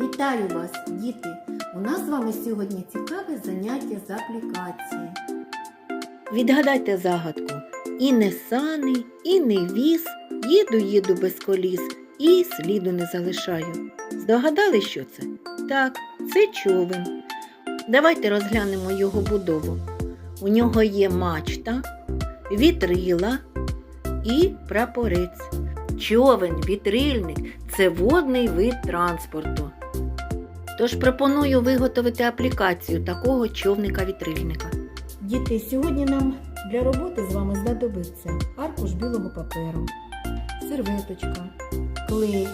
Вітаю вас, діти! У нас з вами сьогодні цікаве заняття з аплікації. Відгадайте загадку. І не сани, і не віз, їду, їду без коліс, і сліду не залишаю. Здогадали, що це? Так, це човен. Давайте розглянемо його будову. У нього є мачта, вітрила і прапорець. Човен, вітрильник це водний вид транспорту. Тож пропоную виготовити аплікацію такого човника-вітрильника. Діти, сьогодні нам для роботи з вами знадобиться аркуш білого паперу, серветочка, клей,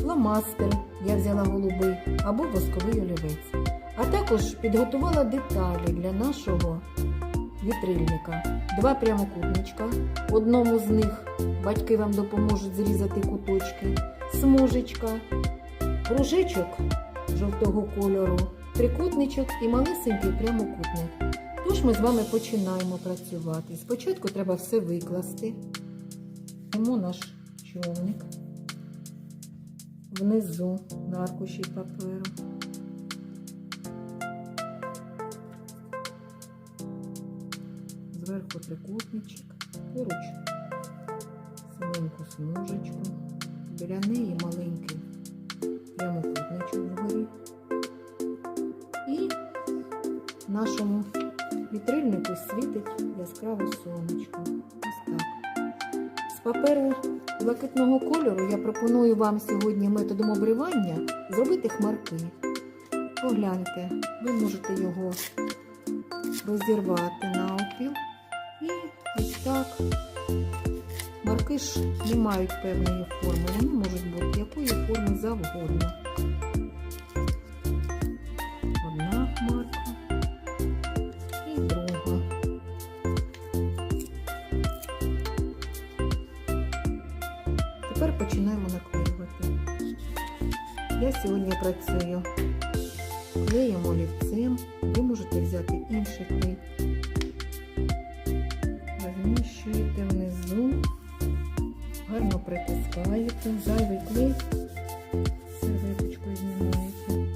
фломастер, я взяла голубий або восковий олівець. А також підготувала деталі для нашого вітрильника. Два прямокутничка. Одному з них батьки вам допоможуть зрізати куточки, смужечка, кружечок жовтого кольору, трикутничок і малесенький прямокутник. Тож ми з вами починаємо працювати. Спочатку треба все викласти. Беремо наш човник внизу на аркуші паперу. Зверху трикутничок, поруч синеньку смужечку, біля неї маленький прямокутничок вгорі. І нашому вітрильнику світить яскраве сонечко. Ось так. З паперу блакитного кольору я пропоную вам сьогодні методом обривання зробити хмарки. Погляньте, ви можете його розірвати навпіл. І ось так. Марки ж не мають певної форми, вони можуть бути якої форми завгодно. Одна хмарка і друга. Тепер починаємо наклеювати. Я сьогодні працюю клеєм олівцем. Ви можете взяти інший клей. Розміщуєте внизу, гарно притискаєте, зайвий клей серветочкою знімаєте.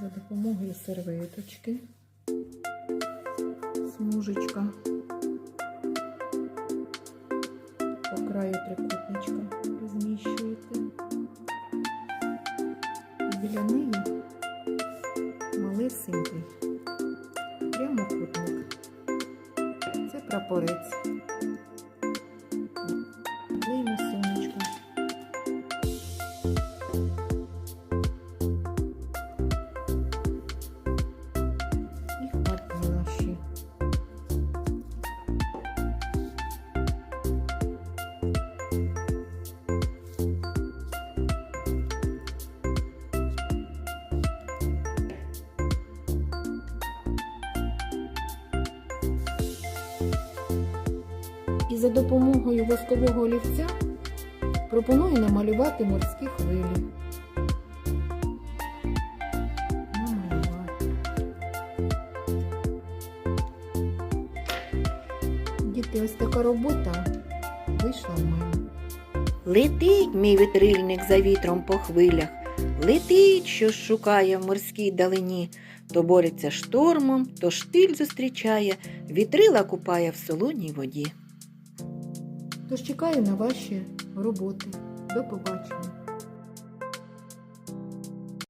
За допомогою серветочки, смужечка по краю трикутничка розміщуєте. Біля неї Це прапорець. За допомогою воскового олівця пропоную намалювати морські хвилі. Діти, ось така робота вийшла в мене. Летить мій вітрильник за вітром по хвилях, летить, що шукає в морській далині, то бореться штормом, то штиль зустрічає, вітрила купає в солоній воді. Тож чекаю на ваші роботи. До побачення.